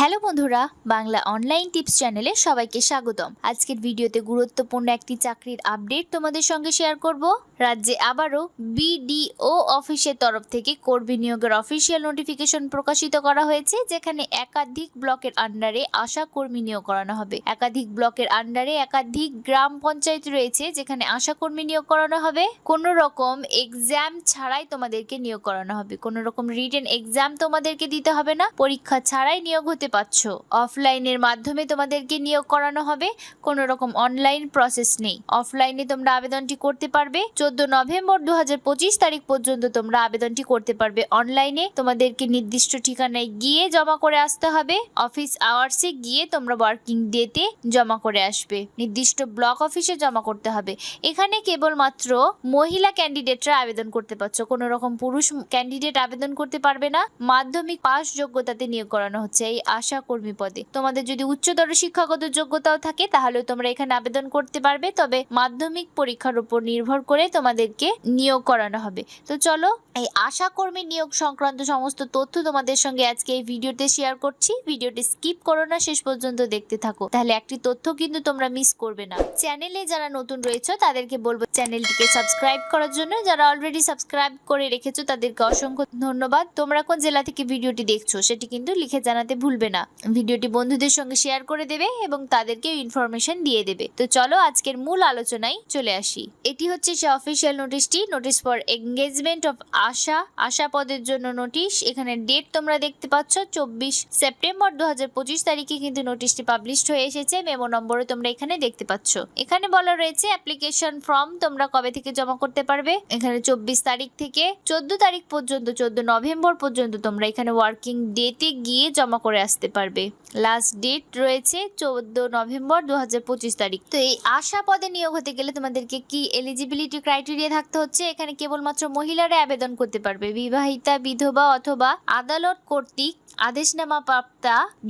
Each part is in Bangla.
হ্যালো বন্ধুরা, বাংলা অনলাইন টিপস চ্যানেলে সবাইকে স্বাগতম। আজকের ভিডিওতে গুরুত্বপূর্ণ একটি চাকরির আপডেট তোমাদের সঙ্গে শেয়ার করব। রাজ্যে আবারও বিডিও অফিসের তরফ থেকে কর্মী নিয়োগের অফিসিয়াল নোটিফিকেশন প্রকাশিত করা হয়েছে, যেখানে একাধিক ব্লকের আন্ডারে আশা কর্মী নিয়োগ করানো হবে। একাধিক ব্লকের আন্ডারে একাধিক গ্রাম পঞ্চায়েত রয়েছে, যেখানে আশা কর্মী নিয়োগ করানো হবে। কোনো রকম এক্সাম ছাড়াই তোমাদেরকে নিয়োগ করানো হবে। কোনো রকম রিটেন এক্সাম তোমাদেরকে দিতে হবে না। পরীক্ষা ছাড়াই নিয়োগ হতে পারছ অফলাইনের মাধ্যমে তোমাদেরকে নিয়োগ করানো হবে। কোনো রকম অনলাইন প্রসেস নেই। অফলাইনে তোমরা আবেদনটি করতে পারবে। চোদ্দ নভেম্বর দু তারিখ পর্যন্ত তোমরা আবেদনটি করতে পারবে অনলাইনে। তোমাদেরকে নির্দিষ্ট ঠিকানায় গিয়ে জমা করে আসতে হবে। অফিস আওয়ার্সে গিয়ে তোমরা ওয়ার্কিং ডেতে জমা করে আসবে। নির্দিষ্ট ব্লক অফিসে জমা করতে হবে। এখানে কেবলমাত্র মহিলা ক্যান্ডিডেটরা আবেদন করতে পারছ। কোনো রকম পুরুষ ক্যান্ডিডেট আবেদন করতে পারবে না। মাধ্যমিক পাস যোগ্যতাতে নিয়োগ করানো হচ্ছে। এই আশা কর্মী পদে তোমাদের যদি উচ্চতর শিক্ষাগত যোগ্যতাও থাকে, তাহলে তোমরা এখানে আবেদন করতে পারবে, তবে মাধ্যমিক পরীক্ষার উপর নির্ভর করে তোমাদেরকে নিয়োগ করানো হবে। তো চলো, এই আশা কর্মী নিয়োগ সংক্রান্ত সমস্ত তথ্য তোমাদের সঙ্গে আজকে এই ভিডিওতে শেয়ার করছি। ভিডিওটি স্কিপ করো না, শেষ পর্যন্ত দেখতে থাকো। তাহলে একটি তথ্য কিন্তু তোমরা মিস করবে না। চ্যানেলে যারা নতুন রয়েছে, তাদেরকে বলব চ্যানেলটিকে সাবস্ক্রাইব করার জন্য। যারা অলরেডি সাবস্ক্রাইব করে রেখেছো, তাদেরকে অসংখ্য ধন্যবাদ। তোমরা কোন জেলা থেকে ভিডিওটি দেখছ, সেটি কিন্তু লিখে জানাতে ভুলবে না। ভিডিওটি বন্ধুদের সঙ্গে শেয়ার করে দেবে এবং তাদেরকে ইনফরমেশন দিয়ে দেবে। তো চলো আজকের মূল আলোচনায় চলে আসি। এটি হচ্ছে সে official নোটিশটি notice for engagement of ASHA. ASHA পদের জন্য নোটিশ এখানে ডেট তোমরা দেখতে পাচ্ছ, চব্বিশ সেপ্টেম্বর দু তারিখে কিন্তু নোটিশটি পাবলিশড হয়ে এসেছে মেমো নম্বরে তোমরা এখানে দেখতে পাচ্ছ। এখানে বলা রয়েছে অ্যাপ্লিকেশন ফর্ম তোমরা কবে থেকে জমা করতে পারবে? এখানে চব্বিশ তারিখ থেকে, চোদ্দ তারিখ পর্যন্ত, চোদ্দ নভেম্বর পর্যন্ত তোমরা এখানে ওয়ার্কিং ডেতে গিয়ে জমা করে আসতে পারবে। লাস্ট ডেট রয়েছে চোদ্দ নভেম্বর দু হাজার পঁচিশ তারিখ। তো এই আশা পদে নিয়োগ হতে গেলে তোমাদেরকে কি এলিজিবিলিটি ক্রাইটেরিয়া থাকতে হচ্ছে? এখানে কেবলমাত্র মহিলারা আবেদন করতে পারবে। বিবাহিতা, বিধবা অথবা আদালত কর্তৃক আদেশনামা প্রাপ্তা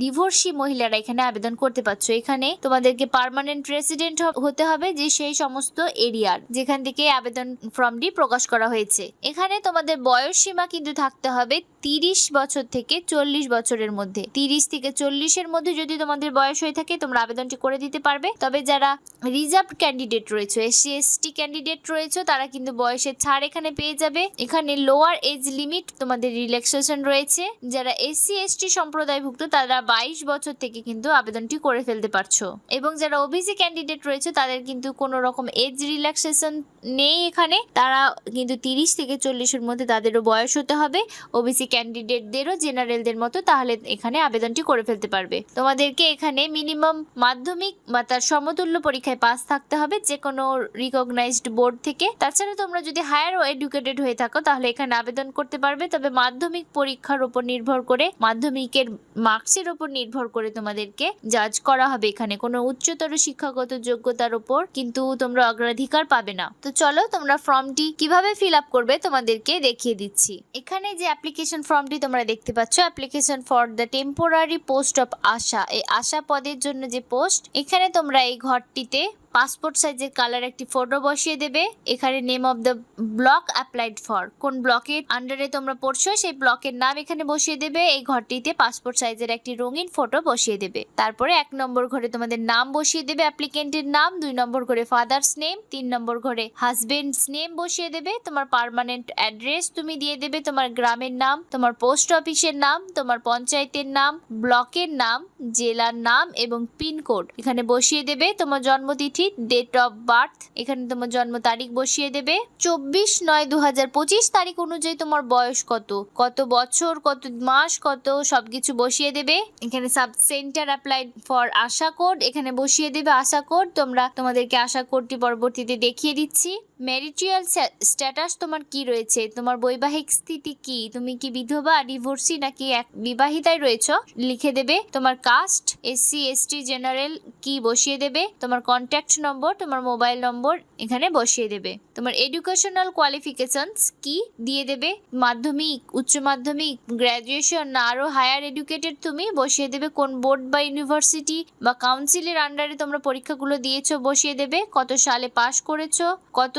ডিভোর্সি মহিলারা এখানে আবেদন করতে পারছ। এখানে তোমাদেরকে পার্মানেন্ট রেসিডেন্ট হতে হবে যে সেই সমস্ত এরিয়ার যেখান থেকে আবেদন ফর্মটি প্রকাশ করা হয়েছে। এখানে তোমাদের বয়স সীমা কিন্তু থাকতে হবে তিরিশ বছর থেকে চল্লিশ বছরের মধ্যে। তিরিশ থেকে চল্লিশের মধ্যে যদি তোমাদের বয়স হয়ে থাকে, তোমরা আবেদনটি করে দিতে পারবে। তবে যারা রিজার্ভ ক্যান্ডিডেট রয়েছে এসসি এসটি ক্যান্ডিডেট রয়েছে, তারা কিন্তু বয়সের ছাড় এখানে পেয়ে যাবে। এখানে লোয়ার এজ লিমিট তোমাদের রিল্যাক্সেশন রয়েছে। যারা এসসি এসটি সম্প্রদায়ভুক্ত তারা বাইশ বছর থেকে কিন্তু আবেদনটি করে ফেলতে পারছ। এবং যারা ওবিসি ক্যান্ডিডেট রয়েছে, তাদের কিন্তু কোনো রকম এজ রিল্যাক্সেশন নেই এখানে। তারা কিন্তু তিরিশ থেকে চল্লিশের মধ্যে তাদেরও বয়স হতে হবে। ওবিসি ক্যান্ডিডেটদেরও জেনারেলদের মতো তাহলে এখানে আবেদনটি করে ফেলতে পারবে। তোমাদেরকে এখানে মিনিমাম মাধ্যমিক বা তার সমতুল্য পরীক্ষায় পাস থাকতে হবে যে কোনো রিকগনাইজড বোর্ড থেকে। তাছাড়া তোমরা যদি হায়ার ও এডুকেটেড হয়ে থাকো, তাহলে এখানে আবেদন করতে পারবে। তবে মাধ্যমিক পরীক্ষার উপর নির্ভর করে মাধ্যমিকের মার্কসের ওপর নির্ভর করে তোমাদেরকে জাজ করা হবে এখানে। কোনো উচ্চতর শিক্ষাগত যোগ্যতার ওপর কিন্তু তোমরা অগ্রাধিকার পাবে না। তো চলো তোমরা ফর্মটি কীভাবে ফিল আপ করবে তোমাদেরকে দেখিয়ে দিচ্ছি। এখানে যে অ্যাপ্লিকেশন ফর্মটি তোমরা দেখতে পাচ্ছ application for the temporary post of ASHA. এই আশা পদের জন্য যে পোস্ট এখানে তোমরা এই ঘরটিতে পাসপোর্ট সাইজের কালার একটি ফটো বসিয়ে দেবে। এখানে name of the block applied for কোন ব্লকের আন্ডারে তোমরা পড়ছো, সেই ব্লকের নাম এখানে বসিয়ে দেবে। এই ঘরটিতে পাসপোর্ট সাইজের একটি রঙিন ফটো বসিয়ে দেবে। তারপরে এক নম্বর ঘরে তোমাদের নাম বসিয়ে দেবে অ্যাপ্লিকেন্টের নাম। দুই নম্বর ঘরে ফাদার্স নেম তিন নম্বর ঘরে হাজবেন্ডস নেম বসিয়ে দেবে। তোমার পার্মানেন্ট অ্যাড্রেস তুমি দিয়ে দেবে, তোমার গ্রামের নাম, তোমার পোস্ট অফিসের নাম, তোমার পঞ্চায়েতের নাম ব্লকের নাম, জেলার নাম এবং পিনকোড এখানে বসিয়ে দেবে। তোমার জন্মতিথি ডেট অফ বার্থ এখানে তোমার জন্ম তারিখ বসিয়ে দেবে। চব্বিশ নয় দু হাজার পঁচিশ তারিখ অনুযায়ী তোমার বয়স কত? কত বছর, কত মাস, কত সবকিছু বসিয়ে দেবে। এখানে sub centre applied for ASHA code এখানে বসিয়ে দেবে আশা কোড তোমরা, তোমাদেরকে আশা কোডটি পরবর্তীতে দেখিয়ে দিচ্ছি। ম্যারিটিয়াল স্ট্যাটাস তোমার কি রয়েছে? তোমার বৈবাহিক স্থিতি কি? তুমি কি বিধবা ডিভোর্সি নাকি এক বিবাহিতায় রয়েছো? লিখে দেবে। তোমার কাস্ট এসসি এসটি জেনারেল কি বসিয়ে দেবে? তোমার কন্ট্যাক্ট কন্ট্যাক্ট নম্বর তোমার মোবাইল নম্বর এখানে বসিয়ে দেবে। তোমার এডুকেশনাল কোয়ালিফিকেশনস কি দিয়ে দেবে? মাধ্যমিক, উচ্চ মাধ্যমিক গ্র্যাজুয়েশন না আরও হায়ার এডুকেটেড তুমি বসিয়ে দেবে। কোন বোর্ড বা ইউনিভার্সিটি বা কাউন্সিলের আন্ডারে তোমরা পরীক্ষাগুলো দিয়েছ বসিয়ে দেবে। কত সালে পাশ করেছ? কত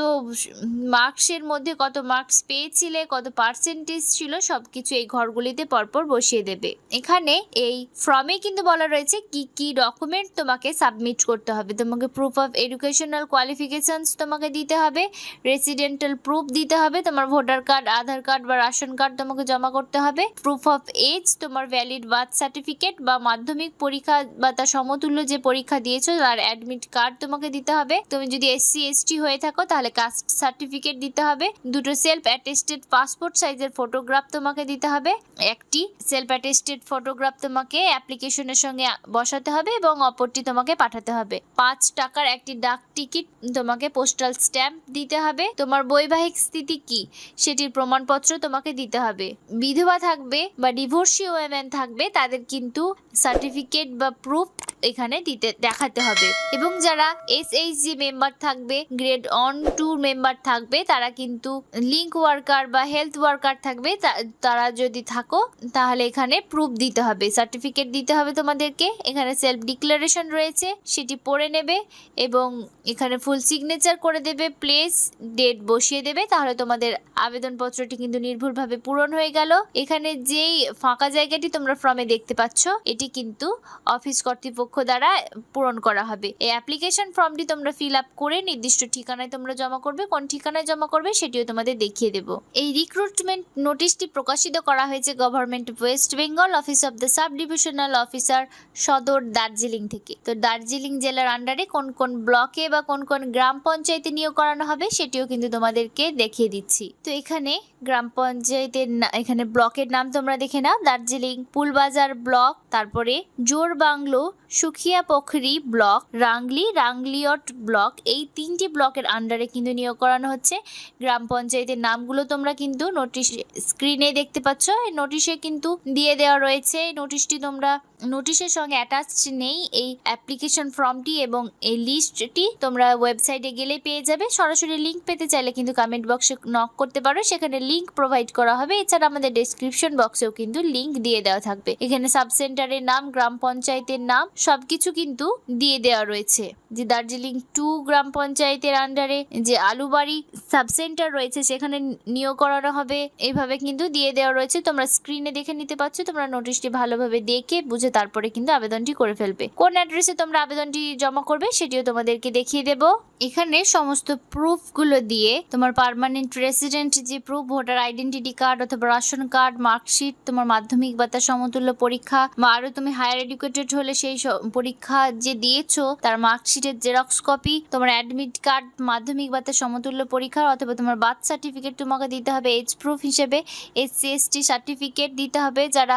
মার্কসের মধ্যে কত মার্কস পেয়েছিলে? কত পার্সেন্টেজ ছিল? সব কিছু এই ঘরগুলিতে পরপর বসিয়ে দেবে। এখানে এই ফর্মে কিন্তু বলা রয়েছে কি কি ডকুমেন্ট তোমাকে সাবমিট করতে হবে। তোমাকে প্রুফ অফ এডুকেশনাল কোয়ালিফিকেশানস তোমাকে দিতে হবে রেসিডেন্টাল প্রুফ দিতে হবে, তোমার ভোটার কার্ড আধার কার্ড বা রেশন কার্ড তোমাকে জমা করতে হবে প্রুফ অফ এজ তোমার ভ্যালিড বার্থ সার্টিফিকেট বা মাধ্যমিক পরীক্ষা বা তার সমতুল্য যে পরীক্ষা দিয়েছ, তার অ্যাডমিট কার্ড তোমাকে দিতে হবে, তুমি যদি এসসি এসটি হয়ে থাকো, তাহলে কাস্ট সার্টিফিকেট দিতে হবে, দুটো সেলফ অ্যাটেস্টেড পাসপোর্ট সাইজের ফটোগ্রাফ তোমাকে দিতে হবে, একটি সেলফ অ্যাটেস্টেড ফটোগ্রাফ তোমাকে অ্যাপ্লিকেশনের সঙ্গে বসাতে হবে এবং অপরটি তোমাকে পাঠাতে হবে, পাঁচ টাকার একটি ডাক টিকিট তোমাকে পোস্টাল স্ট্যাম্প দিতে হবে। তোমার বৈবাহিক স্থিতি কি? সেটির প্রমাণপত্র তোমাকে দিতে হবে। বিধবা থাকবে বা ডিভোর্সি ওয়েমেন থাকবে, তাদের কিন্তু সার্টিফিকেট বা প্রুফ এখানে দিতে, দেখাতে হবে। এবং যারা এস এইচ জি মেম্বার থাকবে গ্রেড অন টু মেম্বার থাকবে, তারা কিন্তু লিঙ্ক ওয়ার্কার বা হেলথ ওয়ার্কার থাকবে তারা যদি থাকো, তাহলে এখানে প্রুফ দিতে হবে। সার্টিফিকেট দিতে হবে তোমাদেরকে। এখানে সেলফ ডিক্লারেশন রয়েছে, সেটি পড়ে নেবে এবং এখানে ফুল সিগনেচার করে দেবে প্লেস ডেট বসিয়ে দেবে। তাহলে তোমাদের আবেদনপত্রটি কিন্তু নির্ভুলভাবে পূরণ হয়ে গেল। এখানে যেই ফাঁকা জায়গাটি তোমরা ফর্মে দেখতে পাচ্ছ, এটি কিন্তু অফিস কর্তৃপক্ষ দ্বারা পূরণ করা হবে। এই অ্যাপ্লিকেশন ফর্মটি তোমরা ফিল আপ করে নির্দিষ্ট ঠিকানায় তোমরা জমা করবে, কোন ঠিকানায় জমা করবে সেটিও তোমাদের দেখিয়ে দেব। এই রিক্রুটমেন্ট নোটিশটি প্রকাশিত করা হয়েছে government West Bengal office of the sub divisional officer সদর দার্জিলিং থেকে। তো দার্জিলিং জেলার আন্ডারে কোন কোন ব্লকে বা কোন কোন গ্রাম পঞ্চায়েতে নিয়োগ করানো হবে সেটিও কিন্তু তোমাদেরকে দেখিয়ে দিচ্ছি। তো এখানে গ্রাম পঞ্চায়েতের এখানে ব্লকের নাম তোমরা দেখে নাও। দার্জিলিং পুলবাজার ব্লক, তারপরে Jorebunglow Sukhia Pokhri block Rangli Rangliot block, এই তিনটি ব্লকের আন্ডারে কিন্তু নিয়োগ করানো হচ্ছে। গ্রাম পঞ্চায়েতের নামগুলো তোমরা কিন্তু নোটিশ স্ক্রিনে দেখতে পাচ্ছ। এই নোটিশে কিন্তু দিয়ে দেওয়া রয়েছে। এই নোটিশটি তোমরা নোটিশের সঙ্গে অ্যাটাচ নেই এই অ্যাপ্লিকেশন ফর্মটি এবং এই লিস্টটি তোমরা ওয়েবসাইটে গেলে পেয়ে যাবে। সরাসরি লিঙ্ক পেতে চাইলে কিন্তু কমেন্ট বক্সে নক করতে পারো। সেখানে লিঙ্ক প্রোভাইড করা হবে। এছাড়া আমাদের ডেসক্রিপশন বক্সেও কিন্তু লিঙ্ক দিয়ে দেওয়া থাকবে। এখানে সাব সেন্টারের নাম, গ্রাম পঞ্চায়েতের নাম, সবকিছু কিন্তু দিয়ে দেওয়া রয়েছে। যে দার্জিলিং টু গ্রাম পঞ্চায়েতের আন্ডারে যে আলুবাড়ি সাব সেন্টার রয়েছে, সেখানে নিয়োগ করানো হবে। এইভাবে কিন্তু দিয়ে দেওয়া রয়েছে। তোমরা স্ক্রিনে দেখে নিতে পারছ। তোমরা নোটিশটি ভালোভাবে দেখে বুঝে তারপরে কিন্তু আবেদনটি করে ফেলবে। কোন অ্যাড্রেসে তোমরা আবেদনটি জমা করবে সেটিও তোমাদেরকে দেখিয়ে দেব। এখানে সমস্ত প্রুফগুলো দিয়ে তোমার পার্মানেন্ট রেসিডেন্ট যে প্রুফ ভোটার আইডেন্টিটি কার্ড অথবা রেশন কার্ড মার্কশিট তোমার মাধ্যমিক বা তার সমতুল্য পরীক্ষা বা আরও তুমি হায়ার এডুকেটেড হলে সেই পরীক্ষা যে দিয়েছ, তার মার্কশিটের জেরক্স কপি তোমার অ্যাডমিট কার্ড মাধ্যমিক বা তার সমতুল্য পরীক্ষা অথবা তোমার বার্থ সার্টিফিকেট তোমাকে দিতে হবে এজ প্রুফ হিসেবে এসসি এসটি সার্টিফিকেট দিতে হবে যারা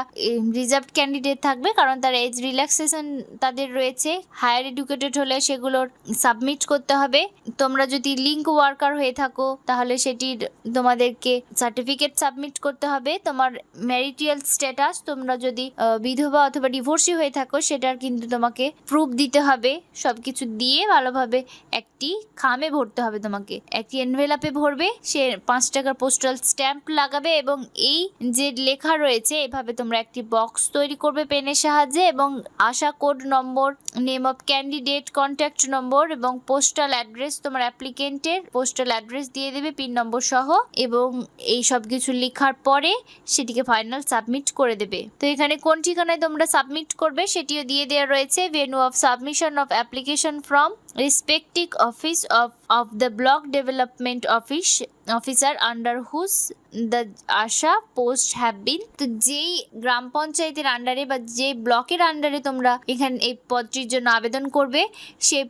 রিজার্ভ ক্যান্ডিডেট থাকবে, কারণ তার এজ রিল্যাক্সেশন তাদের রয়েছে। হায়ার এডুকেটেড হলে সেগুলোর সাবমিট করতে হবে। তোমরা যদি লিঙ্ক ওয়ার্কার হয়ে থাকো, তাহলে সেটির তোমাদেরকে সার্টিফিকেট সাবমিট করতে হবে। তোমার ম্যারিটিয়াল স্ট্যাটাস তোমরা যদি বিধবা অথবা ডিভোর্সি হয়ে থাকো, সেটার কিন্তু তোমাকে প্রুফ দিতে হবে। সব কিছু দিয়ে ভালোভাবে একটি খামে ভরতে হবে তোমাকে। একটি এনভেলাপে ভরবে, সে পাঁচ টাকার পোস্টাল স্ট্যাম্প লাগাবে এবং এই যে লেখা রয়েছে, এভাবে তোমরা একটি বক্স তৈরি করবে পেনের সাহায্যে। এবং ASHA code number name of candidate contact number এবং পোস্টাল অ্যাড্রেস তোমার অ্যাপ্লিকেন্টের পোস্টাল অ্যাড্রেস দিয়ে দেবে পিন নম্বর সহ এবং এই সব কিছু লেখার পরে সেটিকে ফাইনাল সাবমিট করে দেবে। তো এখানে কোন ঠিকানায় তোমরা সাবমিট করবে সেটিও দিয়ে দেওয়া রয়েছে venue of submission of application from respective office of of the block development office officer whose the ASHA post have been তো যেই গ্রাম পঞ্চায়েতের আন্ডারে বা যে ব্লকের আন্ডারে তোমরা এখানে এই পদটির জন্য আবেদন করবে, সেই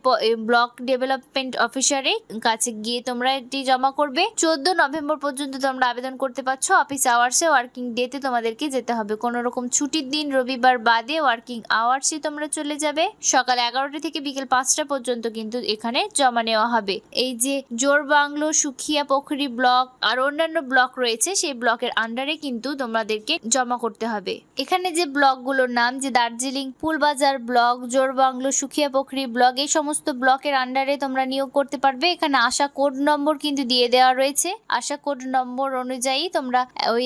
ব্লক ডেভেলপমেন্ট অফিসারের কাছে গিয়ে তোমরা এটি জমা করবে। চোদ্দ নভেম্বর পর্যন্ত তোমরা আবেদন করতে পারছ অফিস আওয়ার্সে ওয়ার্কিং ডেতে তোমাদেরকে যেতে হবে। কোনো রকম ছুটির দিন রবিবার বাদে ওয়ার্কিং আওয়ার্সে তোমরা চলে যাবে। সকাল এগারোটা থেকে বিকেল পাঁচটা পর্যন্ত কিন্তু এখানে জমা নেওয়া হবে। এই যে জোর বাংলো, সুখিয়া পোখরি ব্লক আর অন্যান্য ব্লক রয়েছে, সেই ব্লকের আন্ডারে কিন্তু তোমাদেরকে জমা করতে হবে। এখানে যে ব্লকগুলোর নাম, যে Darjeeling Phulbazar block, Jorebunglow, Sukhia Pokhri block, এই সমস্ত ব্লকের আন্ডারে তোমরা নিয়োগ করতে পারবে। এখানে আশা কোড নম্বর কিন্তু দিয়ে দেওয়া রয়েছে। আশা কোড নম্বর অনুযায়ী তোমরা ওই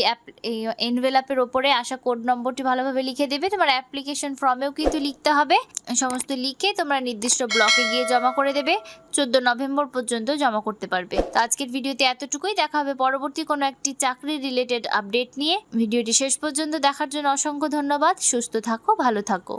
এনভেলাপের ওপরে আশা কোড নম্বরটি ভালোভাবে লিখে দেবে। তোমার অ্যাপ্লিকেশন ফর্মেও কিন্তু লিখতে হবে। সমস্ত লিখে তোমরা নির্দিষ্ট ব্লকে গিয়ে জমা করে দেবে, চোদ্দ নভেম্বর পর্যন্ত জমা করতে পারবে। তো আজকের ভিডিওতে এতটুকুই, দেখা হবে পরবর্তী কোনো একটি চাকরি রিলেটেড আপডেট নিয়ে। ভিডিওটি শেষ পর্যন্ত দেখার জন্য অসংখ্য ধন্যবাদ, সুস্থ থাকো, ভালো থাকো।